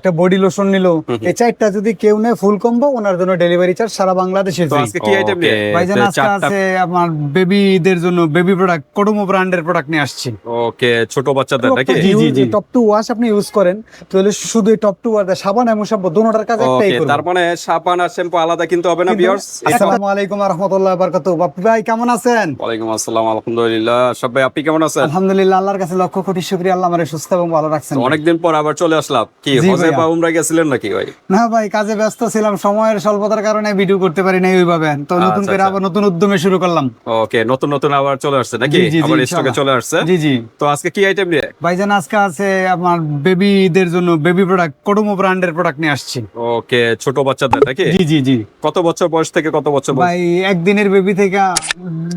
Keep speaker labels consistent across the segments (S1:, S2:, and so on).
S1: একটা body lotion নিল। এই চারটা যদি কেউ নেয় ফুল কম্বো ওনার জন্য ডেলিভারি চার্জ সারা বাংলাদেশে
S2: তো আজকে কি আইটেম নিয়ে
S1: ভাইজান আজকে আছে আমার বেবিদের জন্য বেবি প্রোডাক্ট কোডোমো ব্র্যান্ডের প্রোডাক্ট নিয়ে আসছি।
S2: ওকে ছোট বাচ্চাদের নাকি?
S1: জি জি জি। টপ টু ওয়াশ আপনি ইউজ করেন তাহলে শুধু টপ টু ওয়াশ সাবান এবং শ্যাম্পু দুটোটার কাজ একটাই করবে
S2: তার মানে সাবান আর শ্যাম্পু আলাদা কিন্তু হবে না ভিউয়ার্স
S1: আসসালামু আলাইকুম রাহমাতুল্লাহ বারাকাতুহু। বাপ্পি ভাই কেমন আছেন?
S2: ওয়ালাইকুম আসসালাম আলহামদুলিল্লাহ। সব ভাই আপনি কেমন আছেন?
S1: আলহামদুলিল্লাহ আল্লাহর কাছে লক্ষ কোটি শুকরিয়া আল্লাহ আমারে সুস্থ এবং ভালো রাখছেন
S2: অনেকদিন পর আবার চলে আসলাম। কি বা উমরা গেছিলেন নাকি ভাই?
S1: না ভাই কাজে ব্যস্ত ছিলাম সময়ের স্বল্পতার কারণে ভিডিও করতে পারি নাই ওইভাবে তো নতুন
S2: আচ্ছা,
S1: করে
S2: আচ্ছা।
S1: আবার নতুন উদ্যমে শুরু করলাম।
S2: ওকে নতুন নতুন আবার চলে আসছে নাকি? আবার স্টকে চলে আসছে?
S1: জি জি।
S2: তো আজকে কি আইটেম নিয়ে?
S1: ভাইজান আজকে আছে আমার বেবিদের জন্য বেবি প্রোডাক্ট কোডোমো ব্র্যান্ডের প্রোডাক্ট নিয়ে আসছি।
S2: ওকে ছোট বাচ্চাদের নাকি?
S1: জি জি জি।
S2: কত বছর বয়স থেকে কত বছর
S1: ভাই একদিনের বেবি থেকে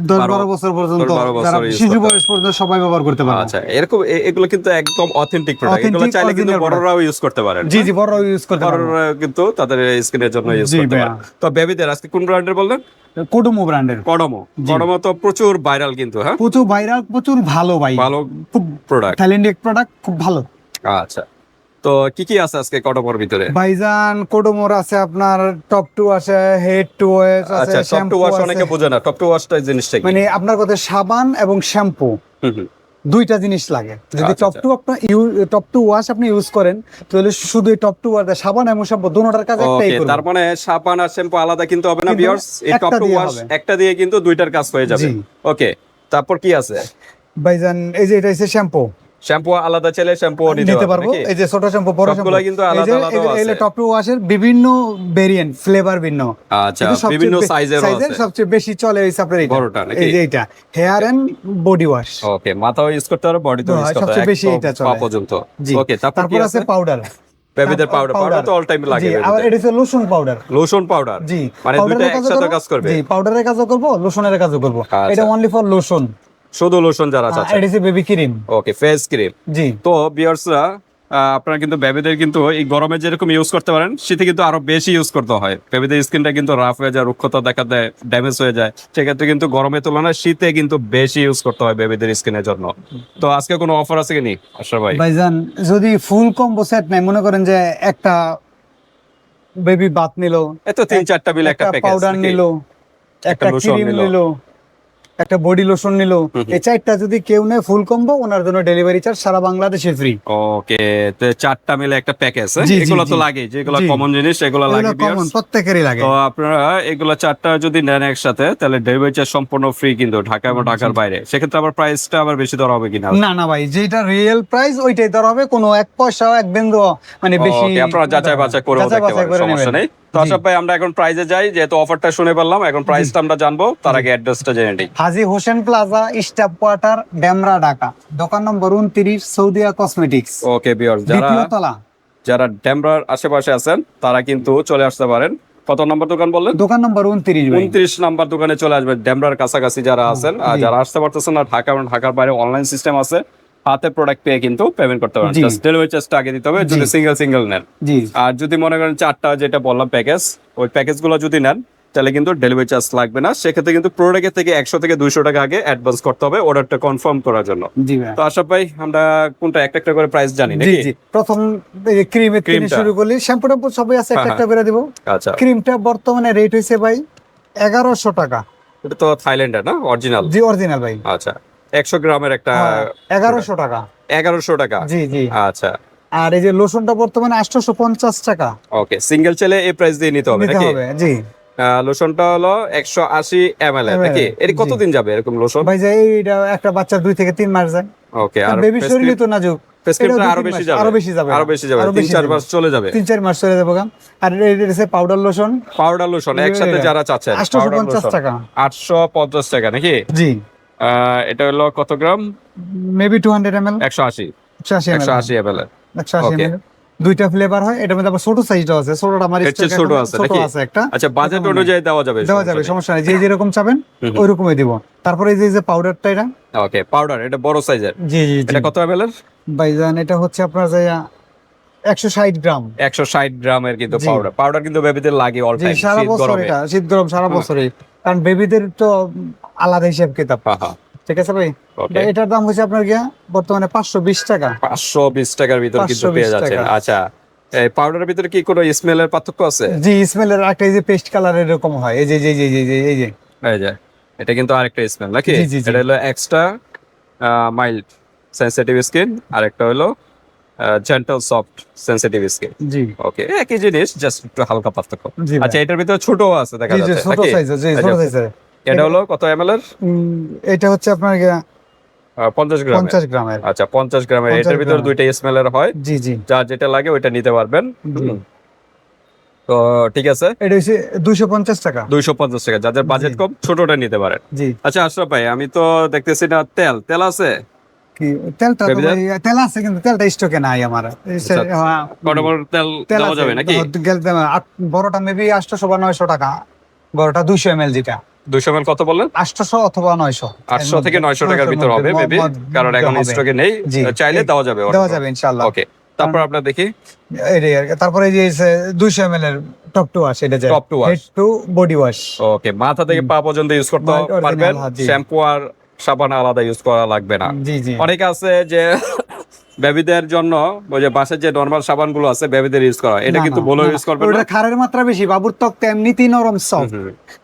S1: দশ
S2: বারো-
S1: বছর পর্যন্ত যারা শিশু বয়স পর্যন্ত সবাই ব্যবহার করতে পারে
S2: আচ্ছা এরকম এগুলো কিন্তু একদম অথেন্টিক প্রোডাক্ট এগুলো চাইলে কিন্তু বড়রাও ইউজ করতে পারেন
S1: জি জি বড় ইউজ করতে পারে
S2: বড়রা কিন্তু তাদের স্কিনের জন্য ইউজ করতে। পারেন তো বেবিদের আজকে কোন ব্র্যান্ডের বললেন?
S1: কোডোমো ব্র্যান্ডের
S2: কডমো। কডমো তো প্রচুর ভাইরাল কিন্তু হ্যাঁ?
S1: প্রচুর ভাইরাল প্রচুর ভালো ভাই।
S2: ভালো
S1: খুব
S2: প্রোডাক্ট
S1: থ্যালেন্ডিক প্রোডাক্ট খুব ভালো।
S2: আচ্ছা। তো কি কি আছে আজকে কডমোর ভিতরে?
S1: ভাইজান কোডোমোর আছে আপনার টপ টু আছে হেড টু ওয়াশ আছে
S2: আচ্ছা
S1: শ্যাম্পু
S2: ওয়াশ অনেকে বোঝে না টপ টু ওয়াশটা জিনিসটা
S1: মানে আপনার কথা সাবান এবং শ্যাম্পু
S2: হুম।
S1: দুইটা জিনিস লাগে। যদি
S2: আচ্ছা,
S1: টপ টু আপনার টপ টু ওয়াশ আপনি ইউজ করেন তাহলে শুধু এই টপ টু ওয়াশ সাবান এবং শ্যাম্পু দুটোটার কাজ একটাই করবে
S2: তার মানে সাবান আর শ্যাম্পু আলাদা কিন্তু হবে না ভিউয়ার্স এই টপ টু ওয়াশ একটা দিয়ে কিন্তু দুইটার কাজ হয়ে যাবে। ওকে তারপর কি আছে?
S1: ভাইজান এই যে এটা হচ্ছে শ্যাম্পু।
S2: শ্যাম্পু আলাদা চাইলে শ্যাম্পু
S1: নিতে পারব এই যে ছোট শ্যাম্পু বড় শ্যাম্পু
S2: কিন্তু আলাদা আলাদা আছে।
S1: টপ টু ওয়াশের বিভিন্ন ভেরিয়েন্ট ফ্লেভার ভিন্ন।
S2: আচ্ছা বিভিন্ন সাইজের আছে।
S1: সবচেয়ে বেশি চলে এই
S2: বড়টা নাকি?
S1: এই যে এটা hair and body wash
S2: okay মাথাও ইউজ করতে পারো বডি তো ইউজ করতে
S1: সবচেয়ে বেশি এটা চলে।
S2: পা পর্যন্ত। ওকে তারপর
S1: আছে? পাউডার
S2: বেবিদের পাউডার পাউডার তো অল টাইম লাগে
S1: জি আবার এটা হচ্ছে লোশন পাউডার
S2: লোশন পাউডার
S1: জি
S2: মানে একসাথে কাজ করবে?
S1: জি পাউডারের কাজও করব লোশনের কাজও করব।
S2: আচ্ছা।
S1: এটা অনলি ফর লোশন
S2: শুধু লোশন যারা চাচ্ছে।
S1: এটা হচ্ছে baby cream
S2: okay face cream
S1: জি।
S2: তো বিয়ার্সরা আপনারা কিন্তু বেবিদের কিন্তু এই গরমে যেরকম ইউজ করতে পারেন শীতে কিন্তু আরও বেশি ইউজ করতে হয়। বেবিদের স্কিনটা কিন্তু রাফ হয়ে যায় রুক্ষতা দেখা দেয় ড্যামেজ হয়ে যায়। সেক্ষেত্রে কিন্তু গরমের তুলনায় শীতে কিন্তু বেশি ইউজ করতে হয় বেবিদের স্কিনের জন্য। তো আজকে কোনো অফার আছে কি নি আশা ভাই?
S1: ভাইজান যদি ফুল কম্বো সেট নাই মনে করেন যে একটা বেবি বাত নিল
S2: এত তিন চারটা মিলে একটা প্যাকেজ
S1: পাউডার নিল একটা ক্রিম
S2: নিলো।
S1: একটা বডি লোশন নিল। এই চারটা যদি কেউ নেয় ফুল কম্বো ওনার জন্য ডেলিভারি চার্জ সারা বাংলাদেশে ফ্রি
S2: ওকে তো চারটা মিলে একটা প্যাকেজ এগুলো তো লাগে যেগুলো কমন জিনিস এগুলো লাগে
S1: এগুলো কমন প্রত্যেকেরই লাগে।
S2: তো আপনারা এগুলো চারটা যদি নেন একসাথে তাহলে ডেলিভারি চার্জ সম্পূর্ণ ফ্রি কিন্তু ঢাকা এবং ঢাকার বাইরে। সেক্ষেত্রে আবার প্রাইসটা আবার বেশি দর হবে কিনা?
S1: না না ভাই যেটা রিয়েল প্রাইস ওইটাই ধর হবে। কোনো এক পয়সা এক বিন্দু মানে বেশি
S2: আপনারা যাচাই বাছাই করে দেখতে পারেন সমস্যা নেই। তো আশা ভাই আমরা এখন প্রাইজে যাই যেহেতু অফারটা শুনে পেলাম এখন প্রাইসটা আমরা জানব তার আগে অ্যাড্রেসটা জেনে নিই।
S1: Haji Hossain plaza staff quarter Demra Dhaka. দোকান নম্বর উনত্রিশ সৌদিয়া কসমেটিক্স
S2: ওকে যারা যারা ডেমরার আশেপাশে আছেন তারা কিন্তু চলে আসতে পারেন। কত নম্বর দোকান বললেন?
S1: দোকান নম্বর উনত্রিশ
S2: উনত্রিশ নাম্বার দোকানে চলে আসবেন ডেমরার কাছাকাছি যারা আছেন। আর যারা আসতে পারতেছেন না ঢাকা এবং ঢাকার বাইরে অনলাইন সিস্টেম আছে। হাতে প্রোডাক্ট পেয়ে কিন্তু পেমেন্ট করতে পারেন। জাস্ট ডেলিভারি চার্জটা আগে দিতে হবে যদি সিঙ্গেল সিঙ্গেল নেন। আর যদি মনে করেন চারটা যেটা বললাম প্যাকেজ ওই প্যাকেজগুলো যদি নেন তাহলে কিন্তু ডেলিভারি চার্জ লাগবে না। সেক্ষেত্রে কিন্তু প্রোডাক্টের থেকে একশো থেকে দুইশো টাকা আগে অ্যাডভান্স করতে হবে অর্ডারটা কনফার্ম করার জন্য। তো আশা ভাই আমরা কোনটা একটা একটা করে প্রাইস জানি নাকি?
S1: প্রথম ক্রিমের থেকে
S2: ক্রিমটা।
S1: শুরু করলি শ্যাম্পু ট্যাম্পু সবই আছে একটা
S2: হ্যাঁ,
S1: একটা করে দিব।
S2: আচ্ছা।
S1: ক্রিমটা বর্তমানে রেট হয়েছে ভাই এগারোশো টাকা।
S2: এটা তো থাইল্যান্ডের না? অরিজিনাল
S1: জি অরিজিনাল ভাই।
S2: আচ্ছা। একশো গ্রামের একটা
S1: হ্যাঁ, এগারোশো টাকা।
S2: এগারোশো টাকা।
S1: জি জি।
S2: আচ্ছা।
S1: আর এই যে লোশনটা বর্তমানে আটশোশো পঞ্চাশ টাকা।
S2: ওকে সিঙ্গেল ছেলে এই প্রাইস দিয়ে নিতে হবে নাকি?
S1: জি।
S2: লোশনটা হলো একশো আশি এম এল নাকি? এর কতদিন যাবে এরকম লোশন?
S1: ভাই যে এইটা একটা বাচ্চার দুই থেকে তিন মাস যায়।
S2: ওকে আর
S1: বেবি শরীরই তো নাজুক। আরও
S2: বেশি যাবে।
S1: আরও বেশি যাবে।
S2: আরও বেশি যাবে। তিন চার মাস চলে যাবে।
S1: তিন চার মাস চলে যাব আর এটা পাউডার লোশন
S2: পাউডার লোশন একসাথে যারা চাচ্ছেন
S1: আটশোশো
S2: powder
S1: পঞ্চাশ টাকা।
S2: 850 টাকা নাকি?
S1: জি।
S2: এটা হলো কত gram?
S1: Maybe two hundred M L
S2: একশো আশি।
S1: একশো আশি
S2: একশো আশি এম এল
S1: একশো আশি
S2: Okay.
S1: ml দুইটা ফ্লেভার হয় এটার মধ্যে আবার ছোট সাইজটাও আছে ছোটটা আমার
S2: ছোট আছে
S1: ছোট? আছে একটা।
S2: আচ্ছা বাজেট অনুযায়ী দেওয়া যাবে
S1: দেওয়া যাবে সমস্যা নেই। যে যেরকম চাবেন। ওই রকমই দিব। তারপরে এই যে পাউডারটা এটা?
S2: ওকে পাউডার এটা বড় সাইজের
S1: জি জি
S2: এটা কত এম এল এর?
S1: ভাইজান এটা হচ্ছে আপনার যে একশো ষাট গ্রাম।
S2: একশো ষাট গ্রামের কিন্তু পাউডার পাউডার কিন্তু বেবিদের লাগে অল টাইম
S1: সারা
S2: শীত
S1: বছর এটা শীত গরম সারা বছরই। কারণ বেবিদের তো আলাদা হিসাব কিতাব। ঠিক আছে ভাই? এটার দাম হচ্ছে আপনার গিয়া বর্তমানে পাঁচশো বিশ টাকা।
S2: পাঁচশো বিশ টাকার ভিতর কিন্তু পেয়ে যাচ্ছেন। আচ্ছা এই পাউডারের ভিতরে কি কোনো স্মেলের পার্থক্য আছে?
S1: জি স্মেলের একটা এই যে পেস্ট কালার এরকম হয়। এই যে এই যে এই যে এই যে এই যে।
S2: এটা কিন্তু আরেকটা স্মেল নাকি। এটা হলো এক্সট্রা মাইল্ড সেনসিটিভ স্কিন আর একটা হলো জেন্টাল সফট সেনসিটিভ স্কিন
S1: জি।
S2: ওকে একই জিনিস জাস্ট একটু হালকা পার্থক্য। আচ্ছা এটার ভিতরে ছোট আছে দেখা যাচ্ছে
S1: ছোট? সাইজ জি ছোট
S2: এটা হলো কত এম এর?
S1: এটা হচ্ছে আপনার গিয়া
S2: পঞ্চাশ গ্রাম
S1: পঞ্চাশ গ্রামের।
S2: আচ্ছা পঞ্চাশ গ্রামের এটার ভিতরে। দুইটা স্মেলের হয়।
S1: জি জি।
S2: যার যেটা লাগে ওইটা নিতে পারবেন। তো ঠিক আছে?
S1: এটা হচ্ছে দুইশো পঞ্চাশ টাকা।
S2: দুইশো পঞ্চাশ টাকা যাদের বাজেট কম ছোটটা নিতে পারেন।
S1: জি।
S2: আচ্ছা আশরাফ ভাই আমি তো দেখতেছি না তেল। তেল আছে?
S1: তেলটা তেল আছে কিন্তু তেলটা স্টকে নাই আমার। সে-
S2: আচ্ছা,
S1: হ্যাঁ,
S2: তেল
S1: তেল
S2: যাবে নাকি?
S1: বড়টা মেবি আটশোশো বা নয়শো টাকা। বড়টা দুইশো এম এল যেটা।
S2: দুইশো কত বললেন?
S1: আটশোশো অথবা নয়শো।
S2: আটশো থেকে নয়শো টাকার ভিতর হবে মেবি কারণ এখন স্টকে নেই। চাইলে দেওয়া যাবে
S1: দেওয়া যাবে ইনশাল্লাহ
S2: ওকে তারপর আপনার দেখি।
S1: আর তারপরে এই যে দুইশো এমএল এর টপ টু ওয়াশ এটা
S2: to wash।
S1: Head to body wash
S2: okay মাথা থেকে পা পর্যন্ত ইউজ করতে পারবেন।
S1: হ্যাঁ,
S2: শ্যাম্পু আর সাবান আলাদা ইউজ করা লাগবে না।
S1: জি জি।
S2: অনেকে আছে যে বেবিদের জন্য ওই যে বাসার যে নরমাল সাবানগুলো আছে বেবিদের ইউজ করা এটা কিন্তু বলে ইউজ করবেন
S1: ওটা খারের মাত্রা বেশি বাবুর ত্বক তো এমনিতেই নরম সফট।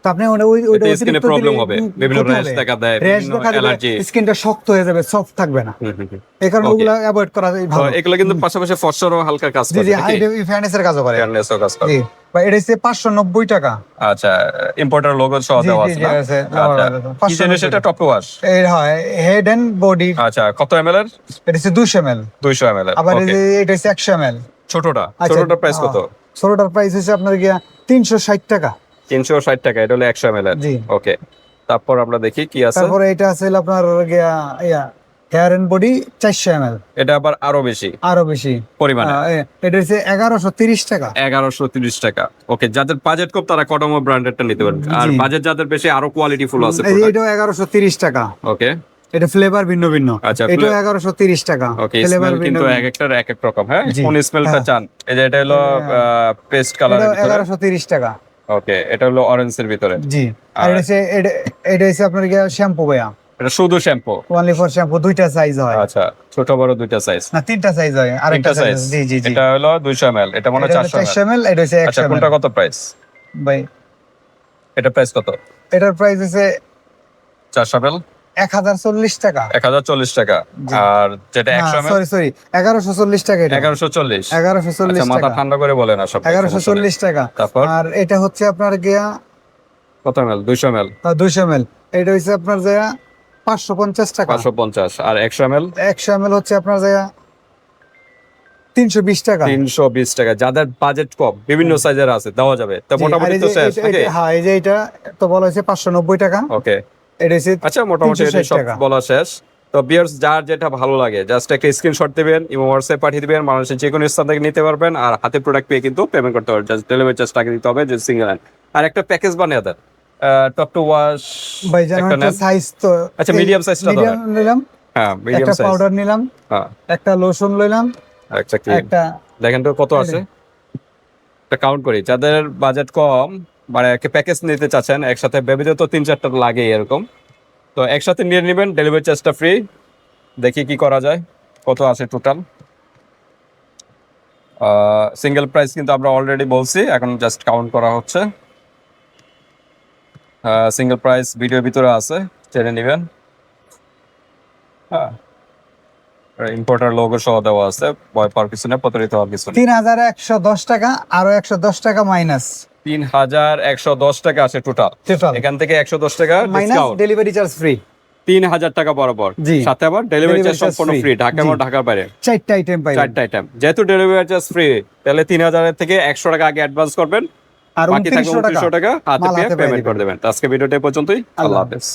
S1: তো আপনি ওই ওইটা
S2: স্কিনে প্রবলেম হবে। বিভিন্ন র্যাশ দেখা দেয়
S1: র্যাশ দেখা দেবে
S2: অ্যালার্জি
S1: স্কিনটা শক্ত হয়ে যাবে সফট থাকবে না। এই কারণে ওগুলো অ্যাভয়েড করা ভালো।
S2: এগুলো কিন্তু পাশাপাশি ফসরও হালকা কাজ
S1: জি
S2: করে
S1: জি
S2: নাকি?
S1: ফ্যানেসের কাজও করে।
S2: Fairness-ও কাজ করে।
S1: জি। বা এটা হচ্ছে পাঁচশো নব্বই টাকা।
S2: আচ্ছা ইম্পোর্টার লোগো সহ দেওয়া আছে না? আচ্ছা। কি টপ ওয়াশ
S1: এর হয় হেড এন্ড বডি
S2: আচ্ছা কত এমএল এর?
S1: এটা হচ্ছে দুশো এম এল
S2: 200 এমএল
S1: আবার এটা হচ্ছে একশো এম এল
S2: ছোটটা ছোটটার প্রাইস কত?
S1: ছোটটার প্রাইস হচ্ছে আপনার গিয়া তিনশো ষাট টাকা।
S2: 360 টাকা এটা হলো 100 এমএল এর।
S1: জি।
S2: ওকে তারপর আমরা দেখি কি আছে।
S1: তারপরে এটা আছে আপনার গিয়া ইয়া হেয়ার এন্ড বডি চারশো এম
S2: এটা আবার আরও বেশি।
S1: আরও বেশি।
S2: পরিমাণে।
S1: এটা হচ্ছে এগারোশো তিরিশ টাকা।
S2: এগারোশো তিরিশ টাকা। ওকে যাদের বাজেট কম তারা কটমো ব্র্যান্ডেডটা নিতে পারবে। আর বাজেট যাদের বেশি আরও কোয়ালিটি ফুল আছে
S1: এটাও এগারোশো তিরিশ টাকা।
S2: ওকে।
S1: এটা ফ্লেভার ভিন্ন ভিন্ন।
S2: আচ্ছা,
S1: এগারোশো তিরিশ টাকা।
S2: ওকে
S1: ফ্লেভার ভিন্ন
S2: কিন্তু এক একটার এক এক রকম হ্যাঁ? কোন স্মেলটা
S1: হ্যাঁ।
S2: চান? এই যে এটা হলো পেস্ট
S1: এগারোশো তিরিশ টাকা।
S2: ওকে এটা হলো অরেঞ্জের ভিতরে।
S1: জি। আর এটা হচ্ছে এটা- এটা হচ্ছে আপনার শ্যাম্পু ভাইয়া।
S2: এটা শুধু শ্যাম্পু?
S1: ওনলি ফর শ্যাম্পু দুইটা সাইজ হয়।
S2: আচ্ছা ছোট বড় দুইটা সাইজ
S1: না তিনটা সাইজ হয় আরেকটা সাইজ জি জি
S2: এটা হলো 200 ml এটা মনে 400 ml
S1: এটা হচ্ছে
S2: আচ্ছা
S1: একশো এম
S2: কোনটা কত প্রাইস
S1: ভাই।
S2: এটা প্রাইস কত?
S1: এটার প্রাইস হচ্ছে
S2: 400 ml?
S1: এক হাজার চল্লিশ টাকা।
S2: 1040 টাকা। আর যেটা 100 ml?
S1: সরি সরি এগারোশো চল্লিশ টাকা এটা।
S2: 1140
S1: এগারোশো চল্লিশ
S2: আচ্ছা মাথা ঠান্ডা করে বলেন সব
S1: এগারোশো চল্লিশ টাকা।
S2: তারপর?
S1: আর এটা হচ্ছে আপনার গিয়া
S2: কত ml? 200 ml
S1: দুইশো এম এল এটা হচ্ছে আপনার যা পাঁচশো পঞ্চাশ টাকা।
S2: 550 আর 100 ml?
S1: একশো এম এল হচ্ছে আপনার যা তিনশো বিশ টাকা।
S2: 320 টাকা। যাদের বাজেট কম বিভিন্ন সাইজের আছে দেওয়া যাবে। তো মোটামুটি তো শেষ
S1: হ্যাঁ এই যে এটা তো বলা হয়েছে পাঁচশো নব্বই টাকা।
S2: ওকে।
S1: এটা
S2: আচ্ছা মোটামুটি
S1: 360
S2: এটা সব বলা শেষ। তো বিয়ার্স যার যেটা ভালো লাগে জাস্ট একটা স্ক্রিনশট দিবেন ইমো হোয়াটসঅ্যাপ পাঠিয়ে দিবেন মানুষের যে কোনো স্থান থেকে নিতে পারবেন আর হাতে প্রোডাক্ট পেয়ে কিন্তু পেমেন্ট করতে পারবেন। জাস্ট ডেলিভারি চার্জ টাকা দিতে হবে যে সিঙ্গেল হ্যান্ড আর একটা প্যাকেজ বানিয়ে দেন। টপ টু ওয়াশ একটা
S1: সাইজ তো
S2: আচ্ছা, medium size টা
S1: মিডিয়াম নিলাম।
S2: হ্যাঁ মিডিয়াম
S1: একটা
S2: সাইজ
S1: পাউডার নিলাম
S2: হ্যাঁ।
S1: একটা লোশন লইলাম
S2: একটা ক্রিম
S1: একটা
S2: দেখেন তো কত আছে। কাউন্ট করি। যাদের বাজেট কম মানে একটা প্যাকেজ নিতে চাচ্ছেন একসাথে বেবিতে তো তিন চারটা লাগে এরকম। তো একসাথে নিয়ে নেবেন ডেলিভারি চার্জটা ফ্রি দেখি কি করা যায় কত আছে টোটাল সিঙ্গেল প্রাইস কিন্তু আমরা অলরেডি বলছি এখন জাস্ট কাউন্ট করা হচ্ছে। সিঙ্গেল প্রাইস ভিডিওর ভিতরে আছে জেনে নেবেন। হ্যাঁ। ইম্পোর্টার লোগো সহ দেওয়া আছে ভয় পাওয়ার কিছু না প্রতারিত হওয়ার কিছু
S1: তিন হাজার একশো দশ টাকা আরও একশো দশ টাকা মাইনাস
S2: তিন হাজার একশো দশ টাকা আছে টোটাল এখান থেকে একশো দশ টাকা
S1: মাইনাস ডেলিভারি চার্জ ফ্রি
S2: তিন হাজার টাকা বরাবর। সাথে আবার ডেলিভারি চার্জ সম্পূর্ণ ফ্রি ঢাকা এবং ঢাকার বাইরে।
S1: চারটা আইটেম
S2: চারটা আইটেম যেহেতু ডেলিভারি চার্জ ফ্রি তাহলে তিন হাজারের থেকে একশো টাকা আগে অ্যাডভান্স করবেন।
S1: আর
S2: বাকি থাকবে
S1: উনত্রিশশো টাকা
S2: আপনি হাতে পেমেন্ট করে দেবেন। আজকে ভিডিওটা পর্যন্তই।
S1: আল্লাহ।
S2: হাফেজ।